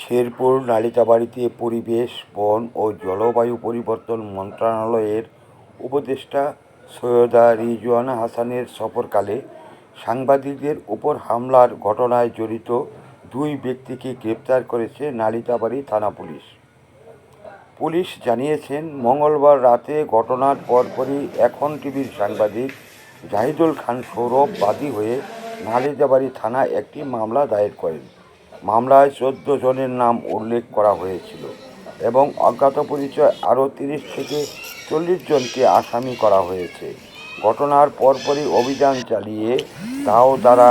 শেরপুর নালিতাবাড়ীতে পরিবেশ, বন ও জলবায়ু পরিবর্তন মন্ত্রণালয়ের উপদেষ্টা সৈয়দা রিজওয়ানা হাসানের সফরকালে সাংবাদিকদের উপর হামলার ঘটনায় জড়িত দুই ব্যক্তিকে গ্রেপ্তার করেছে নালিতাবাড়ি থানা পুলিশ। পুলিশ জানিয়েছেন, মঙ্গলবার রাতে ঘটনার পরপরই এখন টিভির সাংবাদিক জাহিদুল খান সৌরভ বাদী হয়ে নালিতাবাড়ি থানায় একটি মামলা দায়ের করেন। মামলায় চোদ্দ জনের নাম উল্লেখ করা হয়েছিল এবং অজ্ঞাত পরিচয় আরও তিরিশ থেকে চল্লিশ জনকে আসামি করা হয়েছে। ঘটনার পরপরই অভিযান চালিয়ে তাও দ্বারা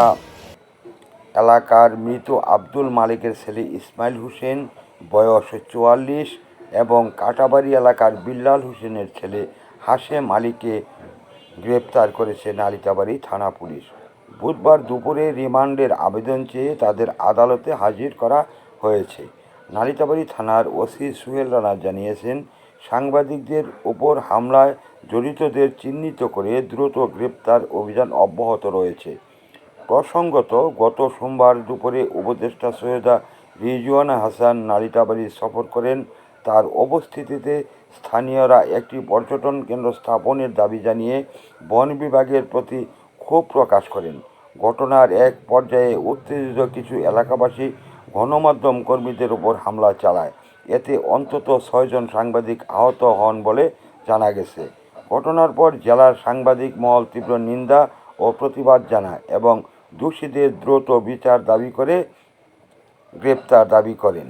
এলাকার মৃত আব্দুল মালিকের ছেলে ইসমাইল হোসেন, বয়স চুয়াল্লিশ, এবং কাটাবাড়ি এলাকার বিল্লাল হোসেনের ছেলে হাশেম আলীকে গ্রেপ্তার করেছে নালিতাবাড়ি থানা পুলিশ। বুধবার দুপুরে রিমান্ডের আবেদন চেয়ে তাদের আদালতে হাজির করা হয়েছে। নালিতাবাড়ি থানার ওসি সুহেল রানা জানিয়েছেন, সাংবাদিকদের ওপর হামলায় জড়িতদের চিহ্নিত করে দ্রুত গ্রেপ্তার অভিযান অব্যাহত রয়েছে। প্রসঙ্গত, গত সোমবার দুপুরে উপদেষ্টা সৈয়দা রিজওয়ানা হাসান নালিতাবাড়ি সফর করেন। তার উপস্থিতিতে স্থানীয়রা একটি পর্যটন কেন্দ্র স্থাপনের দাবি জানিয়ে বন বিভাগের প্রতি ক্ষোভ প্রকাশ করেন। ঘটনার এক পর্যায়ে উত্তেজিত কিছু এলাকাবাসী গণমাধ্যম কর্মীদের উপর হামলা চালায়। এতে অন্তত ছয়জন সাংবাদিক আহত হন বলে জানা গেছে। ঘটনার পর জেলার সাংবাদিক মহল তীব্র নিন্দা ও প্রতিবাদ জানায় এবং দোষীদের দ্রুত বিচার দাবি করে গ্রেপ্তার দাবি করেন।